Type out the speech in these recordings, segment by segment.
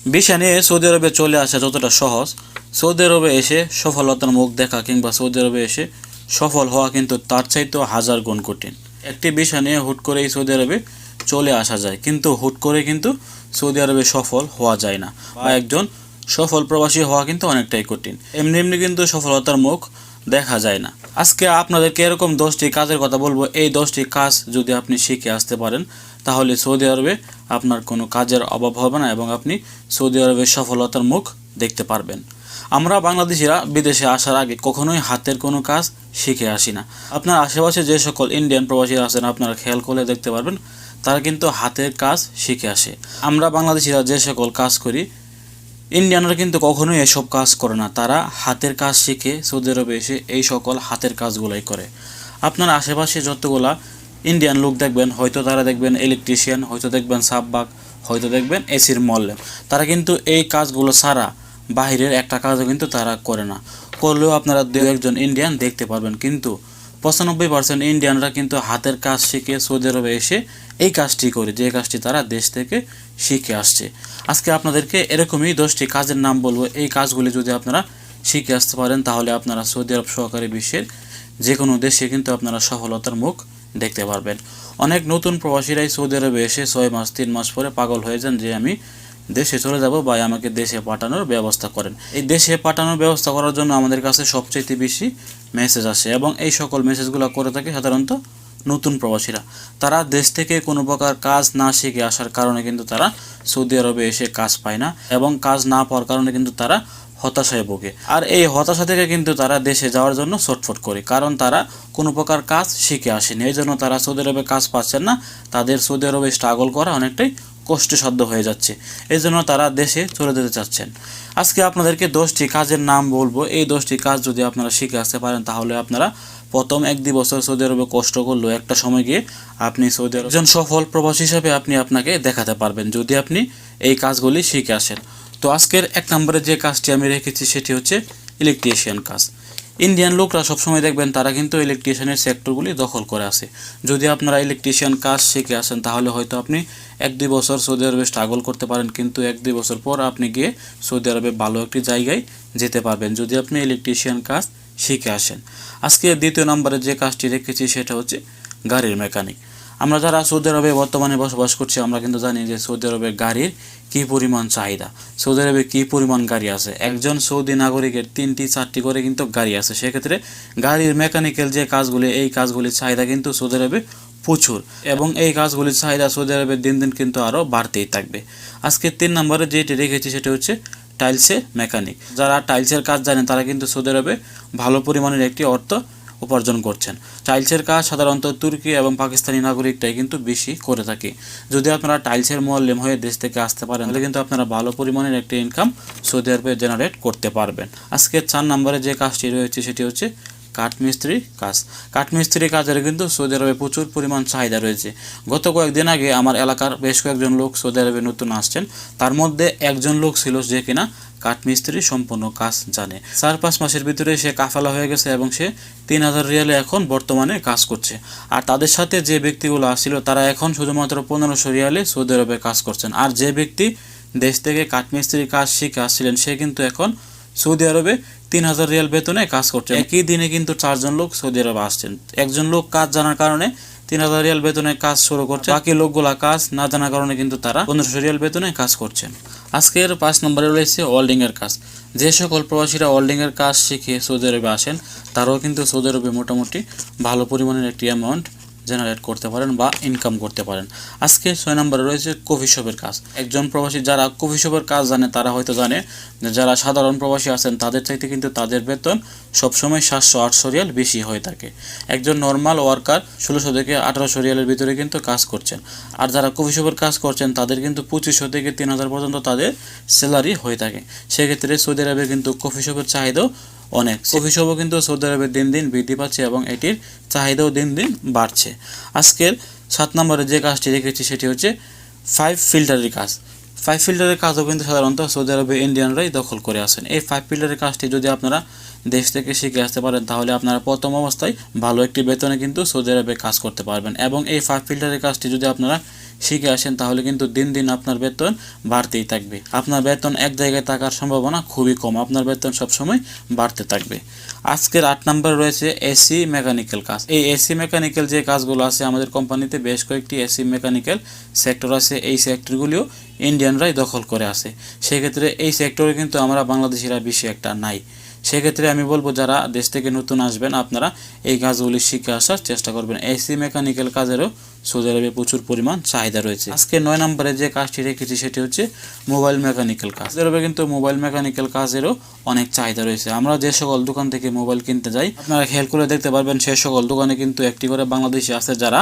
Visa নিয়ে Saudi আরবে চলে আসা যতটা সহজ, সৌদি আরবে এসে সফলতার মুখ দেখা কিংবা সৌদি আরবে এসে সফল হওয়া কিন্তু তার চাইতেও হাজার গুণ কঠিন। একটি ভিসা নিয়ে হুট করেই সৌদি আরবে চলে আসা যায়, কিন্তু হুট করে কিন্তু সৌদি আরবে সফল হওয়া যায় না বা একজন সফল প্রবাসী হওয়া কিন্তু অনেকটাই কঠিন। এমনি এমনি কিন্তু সফলতার মুখ দেখা যায় না। আজকে আপনাদেরকে এরকম দশটি কাজের কথা বলব। এই দশটি কাজ যদি আপনি শিখে আসতে পারেন তাহলে সৌদি আরবে আপনার কোনো কাজের অভাব হবে না এবং আপনি সৌদি আরবের সফলতার মুখ দেখতে পারবেন। আমরা বাংলাদেশিরা বিদেশে আসার আগে কখনোই হাতের কোনো কাজ শিখে আসি না। আপনার আশেপাশে যে সকল ইন্ডিয়ান প্রবাসীরা আছেন, আপনারা খেয়াল করলে দেখতে পারবেন, তারা কিন্তু হাতের কাজ শিখে আসে। আমরা বাংলাদেশিরা যে সকল কাজ করি, ইন্ডিয়ানরা কিন্তু কখনোই এসব কাজ করে না। তারা হাতের কাজ শিখে সৌদি আরবে এসে এই সকল হাতের কাজগুলাই করে। আপনার আশেপাশে যতগুলা ইন্ডিয়ান লোক দেখবেন, হয়তো তারা দেখবেন ইলেকট্রিশিয়ান হয়তো দেখবেন সাববাক হয়তো দেখবেন এসির মল্লে। তারা কিন্তু এই কাজগুলো ছাড়া বাহিরের একটা কাজও কিন্তু তারা করে না। করলেও আপনারা দু একজন ইন্ডিয়ান দেখতে পারবেন। কিন্তু পঁচানব্বই পার্সেন্ট ইন্ডিয়ানরা কিন্তু হাতের কাজ শিখে সৌদি আরবে এসে এই কাজটি করে, যে কাজটি তারা দেশ থেকে শিখে আসছে। আজকে আপনাদেরকে এরকমই দশটি কাজের নাম বলব। এই কাজগুলি যদি আপনারা শিখে আসতে পারেন, তাহলে আপনারা সৌদি আরব সহকারী বিশ্বের যে কোনো দেশে কিন্তু আপনারা সফলতার মুখ দেখতে পারবেন। অনেক নতুন প্রবাসীরাই সৌদি আরবে এসে ছয় মাস, তিন মাস পরে পাগল হয়ে যান যে আমি দেশে চলে যাব বা আমাকে দেশে পাঠানোর ব্যবস্থা করেন। এই দেশে পাঠানোর ব্যবস্থা করার জন্য আমাদের কাছে সবচেয়ে বেশি মেসেজ আসে এবং এই সকল মেসেজগুলো করে থাকে সাধারণত নতুন প্রবাসীরা। তারা দেশ থেকে কোনো প্রকার কাজ না শিখে আসার কারণে কিন্তু তারা সৌদি আরবে এসে কাজ পায় না এবং কাজ না পাওয়ার কারণে কিন্তু তারা হতাশায় ভোগে। আর এই হতাশা থেকে কিন্তু তারা দেশে যাওয়ার জন্য ছটফট করে, কারণ তারা কোনো প্রকার কাজ শিখে আসেনি। এই জন্য তারা সৌদি আরবে কাজ পাচ্ছেন না। তাদের সৌদি আরবে স্ট্রাগল করা অনেকটাই কষ্টসাধ্য হয়ে যাচ্ছে। এই জন্য তারা দেশে চলে যেতে চাচ্ছেন। আজকে আপনাদেরকে দশটি কাজের নাম বলব। এই দশটি কাজ যদি আপনারা শিখে আসতে পারেন, তাহলে আপনারা প্রথম এক দুই বছর সৌদি আরবে কষ্ট করলেও একটা সময় গিয়ে আপনি সৌদি আরব একজন সফল প্রবাসী হিসাবে আপনি আপনাকে দেখাতে পারবেন, যদি আপনি এই কাজগুলি শিখে আসেন। তো আজকের এক নম্বরে যে কাজটি আমি রেখেছি, সেটি হচ্ছে ইলেকট্রিশিয়ান কাজ। ইন্ডিয়ান লোকরা সবসময় দেখবেন তারা কিন্তু ইলেকট্রিশিয়ানের সেক্টরগুলি দখল করে আছে। যদি আপনারা ইলেকট্রিশিয়ান কাজ শিখে আসেন, তাহলে হয়তো আপনি এক দুই বছর সৌদি আরবে স্ট্রাগল করতে পারেন, কিন্তু এক দুই বছর পর আপনি গিয়ে সৌদি আরবে ভালো একটি জায়গায় যেতে পারবেন, যদি আপনি ইলেকট্রিশিয়ান কাজ শিখে আসেন। আজকে দ্বিতীয় নম্বরে যে কাজটি রেখেছি, সেটা হচ্ছে গাড়ির মেকানিক আমরা যারা সৌদি আরবে বর্তমানে বসবাস করছি, আমরা কিন্তু জানি যে সৌদি আরবে গাড়ির কী পরিমাণ চাহিদা, সৌদি আরবে কী পরিমাণ গাড়ি আছে। একজন সৌদি নাগরিকের তিনটি, চারটি করে কিন্তু গাড়ি আছে। সেক্ষেত্রে গাড়ির মেকানিক্যাল যে কাজগুলি, এই কাজগুলির চাহিদা কিন্তু সৌদি আরবে প্রচুর এবং এই কাজগুলির চাহিদা সৌদি আরবে দিন দিন কিন্তু আরও বাড়তেই থাকবে। আজকে তিন নম্বরে যেটি রেখেছি সেটা হচ্ছে টাইলসের মেকানিক যারা টাইলসের কাজ জানেন, তারা কিন্তু সৌদি আরবে ভালো পরিমাণের একটি অর্থ উপার্জন করছেন। টাইলসের কাজ সাধারণত তুর্কি এবং পাকিস্তানি নাগরিকটাই কিন্তু বেশি করে থাকে। যদি আপনারা টাইলসের মোয়াল্লেম হয়ে দেশ থেকে আসতে পারেন, তাহলে কিন্তু আপনারা ভালো পরিমাণের একটি ইনকাম সৌদি আরবে জেনারেট করতে পারবেন। আজকে চার নম্বরে যে কাজটি রয়েছে, সেটি হচ্ছে কাঠমিস্ত্রি কাজ। কাঠমিস্ত্রি কাজের কিন্তু সৌদি আরবে প্রচুর পরিমাণ চাহিদা রয়েছে। গত কয়েকদিন আগে আমার এলাকার বেশ কয়েকজন লোক সৌদি আরবে নতুন আসছেন। তার মধ্যে একজন লোক ছিল যে কিনা কাঠমিস্ত্রি সম্পূর্ণ কাজ জানে। চার, পাঁচ মাসের ভিতরে সে কাফালা হয়ে গেছে এবং সে তিন হাজার রিয়ালে এখন বর্তমানে কাজ করছে। আর তাদের সাথে যে ব্যক্তিগুলো আসছিল, তারা এখন শুধুমাত্র পনেরোশো রিয়ালে সৌদি আরবে কাজ করছেন। আর যে ব্যক্তি দেশ থেকে কাঠমিস্ত্রি কাজ শিখে আসছিলেন, সে কিন্তু এখন সৌদি আরবে তিন হাজার রিয়াল বেতনে কাজ করছে। একই দিনে কিন্তু চারজন লোক সৌদি আরবে আসছেন। একজন লোক কাজ জানার কারণে তিন হাজার রিয়াল বেতনে কাজ শুরু করছে বাকি লোকগুলা কাজ না জানার কারণে কিন্তু তারা পনেরোশো রিয়াল বেতনে কাজ করছেন। আজকের পাঁচ নম্বরে রয়েছে ওয়েল্ডিং এর কাজ। যে সকল প্রবাসীরা ওয়েল্ডিং এর কাজ শিখে সৌদি আরবে আসেন, তারাও কিন্তু সৌদি আরবে মোটামুটি ভালো পরিমাণের একটি অ্যামাউন্ট জেনারেট করতে পারেন বা ইনকাম করতে পারেন। আজকে ছয় নম্বরে রয়েছে কফি শপের কাজ। একজন প্রবাসী যারা কফি শপের কাজ জানে, তারা হয়তো জানে যারা সাধারণ প্রবাসী আছেন, তাদের চাইতে কিন্তু তাদের বেতন সবসময় সাতশো, আটশো রিয়াল বেশি হয়ে থাকে। একজন নর্মাল ওয়ার্কার ষোলোশো থেকে আঠারোশো রিয়ালের ভিতরে কিন্তু কাজ করছেন। আর যারা কফি শপের কাজ করছেন, তাদের কিন্তু পঁচিশশো থেকে তিন হাজার পর্যন্ত তাদের স্যালারি হয়ে থাকে। সেক্ষেত্রে সৌদি আরবে কিন্তু কফি শপের চাহিদাও অনেক। কফি শপও কিন্তু সৌদি আরবে দিন দিন বৃদ্ধি পাচ্ছে এবং এটির চাহিদাও দিন দিন বাড়ছে। আজকের সাত নম্বরে যে কাজটি রেখেছি সেটি হচ্ছে ফাইভ ফিল্টারের কাজ। ফাইভ ফিল্টারের কাজও কিন্তু সাধারণত সৌদি আরবে ইন্ডিয়ানরাই দখল করে আসেন এই ফাইভ ফিল্টারের কাজটি যদি আপনারা দেশ থেকে শিখে আসতে পারেন, তাহলে আপনারা প্রথম অবস্থায় ভালো একটি বেতনে কিন্তু সৌদি আরবে কাজ করতে পারবেন। এবং এই ফাইভ ফিল্টারের কাজটি যদি আপনারা শিখে আসেন, তাহলে কিন্তু দিন দিন আপনার বেতন বাড়তেই থাকবে। আপনার বেতন এক জায়গায় থাকার সম্ভাবনা খুবই কম। আপনার বেতন সবসময় বাড়তে থাকবে। আজকের আট নম্বর রয়েছে এসি মেকানিক্যাল কাজ। এই এসি মেকানিক্যাল যে কাজগুলো আছে, আমাদের কোম্পানিতে বেশ কয়েকটি এসি মেকানিক্যাল সেক্টর আছে। এই সেক্টরগুলিও ইন্ডিয়ানরাই দখল করে আছে। সেক্ষেত্রে এই সেক্টরে কিন্তু আমরা বাংলাদেশিরা বেশি একটা নাই। সেক্ষেত্রে আমি বলব, যারা দেশ থেকে নতুন আসবেন, আপনারা এই কাজগুলি শিখে আসার চেষ্টা করবেন। এসি মেকানিক্যাল কাজেরও সৌদি আরবে প্রচুর পরিমাণ চাহিদা রয়েছে। আজকে নয় নম্বরে যে কাজটি রেখেছি সেটি হচ্ছে মোবাইল মেকানিক্যাল কাজ। আরবে কিন্তু মোবাইল মেকানিক্যাল কাজেরও অনেক চাহিদা রয়েছে। আমরা যে সকল দোকান থেকে মোবাইল কিনতে যাই, আপনারা খেয়াল করে দেখতে পারবেন সে সকল দোকানে কিন্তু একটি করে বাংলাদেশি আছে যারা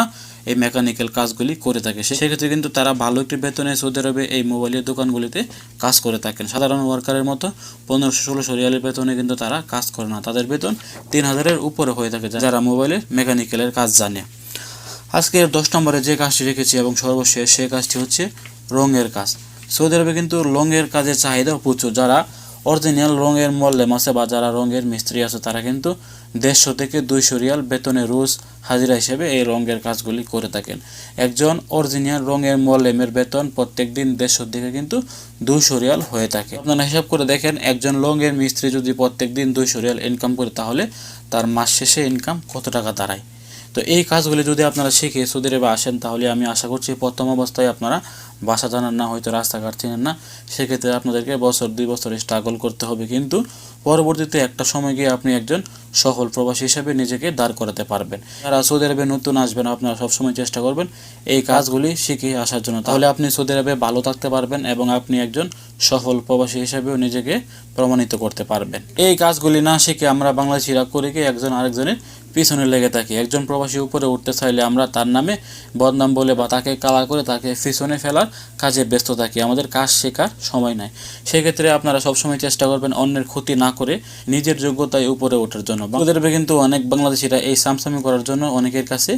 এই মেকানিক্যাল কাজগুলি করে থাকে। সেক্ষেত্রে কিন্তু তারা ভালো একটি বেতনে সৌদি আরবে এই মোবাইলের দোকানগুলিতে কাজ করে থাকেন। সাধারণ ওয়ার্কারের মতো পনেরোশো, ষোলোশো রিয়ালের বেতনে কিন্তু তারা কাজ করে না। তাদের বেতন তিন হাজারের উপরে হয়ে থাকে যারা মোবাইলের মেকানিক্যালের কাজ জানে। আজকে দশ নম্বরে যে কাজটি রেখেছি এবং সর্বশেষ সে কাজটি হচ্ছে রঙের কাজ। সৌদি আরবে কিন্তু রঙের কাজের চাহিদা প্রচুর। যারা অরিজিনাল রঙের মল্লেম আছে বা যারা রঙের মিস্ত্রি আছে, তারা কিন্তু দেড়শো থেকে দুইশো রিয়াল বেতনে রোজ হাজিরা হিসেবে এই রঙের কাজগুলি করে থাকেন। একজন অরিজিনাল রঙের মল্লেমের বেতন প্রত্যেক দিন দেড়শোর দিকে কিন্তু দুইশো রিয়াল হয়ে থাকে। আপনারা হিসাব করে দেখেন, একজন রঙের মিস্ত্রি যদি প্রত্যেক দিন দুইশো রিয়াল ইনকাম করে, তাহলে তার মাস শেষে ইনকাম কত টাকা দাঁড়ায়? তো এই কাজগুলি যদি আপনারা শিখে সৌদি আরবে আসেন, তাহলে আমি আশা করছি প্রথম অবস্থায় আপনারা বাসা জানান না, হয়তো রাস্তাঘাট চেনেন না। সেক্ষেত্রে আপনাদেরকে বছর, দুই বছর স্ট্রাগল করতে হবে। কিন্তু পরবর্তীতে একটা সময় গিয়ে আপনি একজন সফল প্রবাসী হিসেবে নিজেকে দাঁড় করাতে পারবেন। যারা সৌদি আরবে নতুন আসবেন, আপনারা সবসময় চেষ্টা করবেন এই কাজগুলি শিখে আসার জন্য। তাহলে আপনি সৌদি আরবে ভালো থাকতে পারবেন এবং আপনি একজন সফল প্রবাসী হিসেবেও নিজেকে প্রমাণিত করতে পারবেন। এই কাজগুলি না শিখে আমরা বাংলাদেশিরা করে গিয়ে একজন আরেকজনের পিছনে লেগে থাকি। একজন প্রবাসী উপরে উঠতে চাইলে আমরা তার নামে বদনাম বলে বা তাকে কালা করে তাকে পিছনে ফেলার কাজে ব্যস্ত থাকি। আমাদের কাজ শেখার সময় নাই। সেক্ষেত্রে আপনারা সবসময় চেষ্টা করবেন অন্যের ক্ষতি না করে নিজের যোগ্যতায় উপরে ওঠার জন্য। বাংলাদেশে কিন্তু অনেক বাংলাদেশিরা এই সামসামি করার জন্য অনেকের কাছে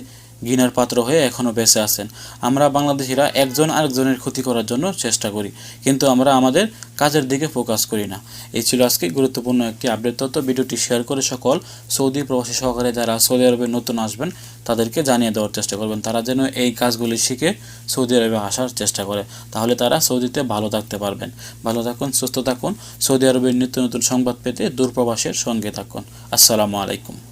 ঘৃণার পাত্র হয়ে এখনও বেঁচে আছেন। আমরা বাংলাদেশিরা একজন আরেকজনের ক্ষতি করার জন্য চেষ্টা করি, কিন্তু আমরা আমাদের কাজের দিকে ফোকাস করি না। এই ছিল আজকে গুরুত্বপূর্ণ একটি আপডেট তথ্য। ভিডিওটি শেয়ার করে সকল সৌদি প্রবাসী সহকারে যারা সৌদি আরবে নতুন আসবেন, তাদেরকে জানিয়ে দেওয়ার চেষ্টা করবেন। তারা যেন এই কাজগুলি শিখে সৌদি আরবে আসার চেষ্টা করে, তাহলে তারা সৌদিতে ভালো থাকতে পারবেন। ভালো থাকুন, সুস্থ থাকুন। সৌদি আরবের নিত্য নতুন সংবাদ পেতে দূরপ্রবাসের সঙ্গে থাকুন। আসসালামু আলাইকুম।